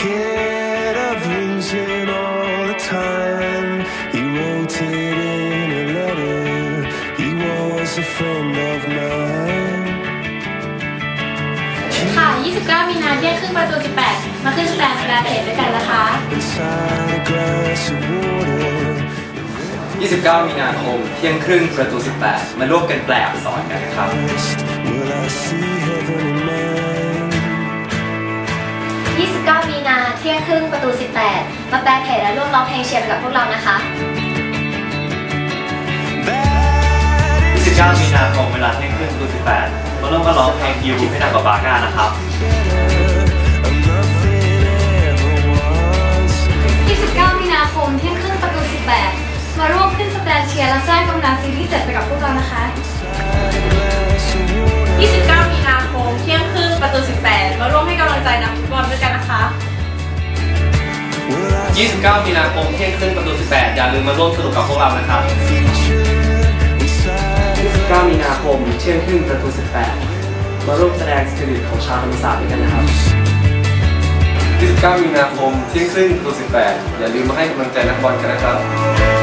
Scared of losing all the time. He wrote it in a letter. He was a friend of mine. ค่ะ 29 มีนาเที่ยงครึ่งประตู18 มาขึ้นสแตนแปลเพจด้วยกันนะคะ Inside a glass of water. 29 มีนาคม เที่ยงครึ่งประตู 18 มาร่วมกันแปลอักษรกันครับ Will I see heaven 29มีนาเที่ยงครึ่งประตู 18 มาแปลเพจและร่วมร้องเพลงเชียร์ไปกับพวกเรานะคะ That 29มีนาคมเวลาเที่ยงครึ่งประตู 18มาร่วมกันร้องเพลงยูให้ดังกว่าบาก้านะครับ of nothing ever was. 29 มีนาคมเที่ยงครึ่งประตู 18 มาร่วมขึ้นสแตนเชียร์และสร้างกำลังซีรีส์7ไปกับพวกเรา 29 มีนาคมเที่ยงครึ่งประตู 18 อย่าลืมมาร่วมสนุกกับพวกเรานะครับ 29 มีนาคมเที่ยงครึ่งประตู 18 มาร่วมแสดงสปิริตของชาวธรรมศาสตร์ด้วยกันนะครับ 29 มีนาคมเที่ยงครึ่งประตู 18 อย่าลืมมาให้กำลังใจนักบอลกันนะครับ